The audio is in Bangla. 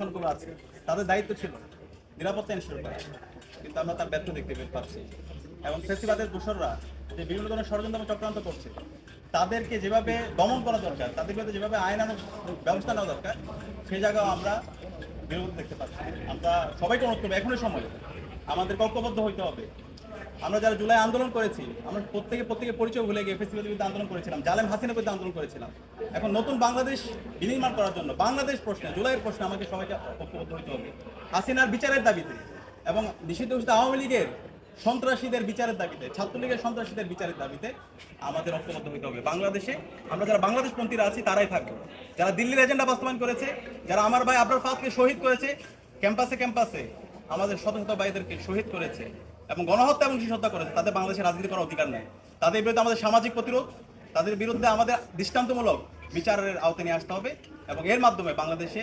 মিশনগুলো আছে, তাদের দায়িত্ব ছিল নিরাপত্তা এনশোর করা কিন্তু আমরা তার ব্যর্থ দেখতে পাচ্ছি। এবং ফেসিবাদের দোসররা যে বিভিন্ন ধরনের ষড়যন্ত্র চক্রান্ত করছে, তাদেরকে যেভাবে দমন করা দরকার, তাদের বিরুদ্ধে যেভাবে আইন আনার ব্যবস্থা নেওয়া দরকার সেই জায়গাও আমরা বিরোধ দেখতে পাচ্ছি। আমরা সবাইকে অনুরোধ করব, এখনই সময়। আমাদের ঐক্যবদ্ধ হইতে হবে। আমরা যারা জুলাই আন্দোলন করেছি, আমরা প্রত্যেকে প্রত্যেকে পরিচয় ভুলে গিয়ে ফেসিবাদের বিরুদ্ধে আন্দোলন করেছিলাম, জালেম হাসিনের বিরুদ্ধে আন্দোলন করেছিলাম। এখন নতুন বাংলাদেশ বিনির্মাণ করার জন্য, বাংলাদেশ প্রশ্নে, জুলাইয়ের প্রশ্নে আমাকে সবাইকে ঐক্যবদ্ধ হতে হবে। হাসিনার বিচারের দাবিতে এবং নিষিদ্ধ ঘোষিত আওয়ামী লীগের সন্ত্রাসীদের বিচারের দাবিতে, ছাত্রলীগের সন্ত্রাসীদের বিচারের দাবিতে আমাদের ঐক্যবদ্ধ হতে হবে। বাংলাদেশে আমরা যারা বাংলাদেশপন্থীরা আছি, তারাই থাকব। যারা দিল্লির এজেন্ডা বাস্তবায়ন করেছে, যারা আমার ভাই আবরার ফাতকে শহীদ করেছে ক্যাম্পাসে ক্যাম্পাসে আমাদের শত শত ভাইদেরকে শহীদ করেছে এবং গণহত্যা এবং শিশু হত্যা করেছে তাদের বাংলাদেশের রাজনীতি করার অধিকার নেই। তাদের বিরুদ্ধে আমাদের সামাজিক প্রতিরোধ, তাদের বিরুদ্ধে আমাদের দৃষ্টান্তমূলক বিচারের আওতায় নিয়ে আসতে হবে এবং এর মাধ্যমে বাংলাদেশে